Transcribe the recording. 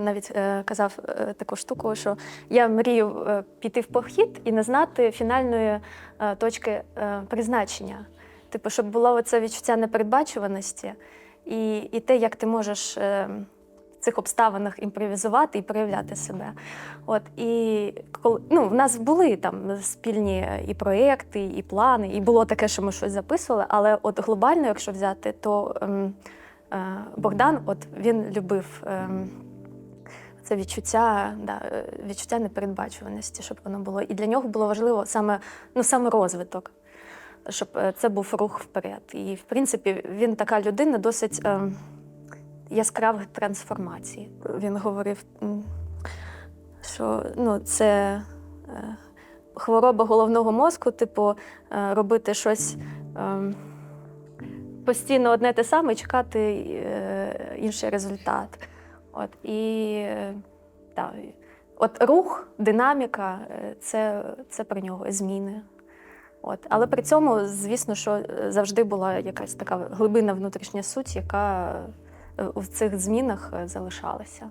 Навіть е, казав е, таку штуку, що я мрію е, піти в похід і не знати фінальної е, точки е, призначення. Типу, щоб було оце відчуття непередбачуваності і, і те, як ти можеш е, в цих обставинах імпровізувати і проявляти себе. От і коли ну, в нас були там спільні і проекти, і плани, і було таке, що ми щось записували. Але от глобально, якщо взяти, то ем, е, Богдан, от він любив. Ем, це відчуття, да, е, відчуття непередбачуваності, щоб воно було. І для нього було важливо саме, ну, саме розвиток, щоб е, це був рух вперед. І, в принципі, він така людина досить е, яскравих трансформацій. Він говорив, що ну, це е, хвороба головного мозку, типу, е, робити щось. Е, Постійно одне те саме чекати е, інший результат. От і так, от рух, динаміка е, це, це про нього зміни. От. Але при цьому, звісно, що е, завжди була якась така глибина внутрішня суть, яка е, в цих змінах залишалася.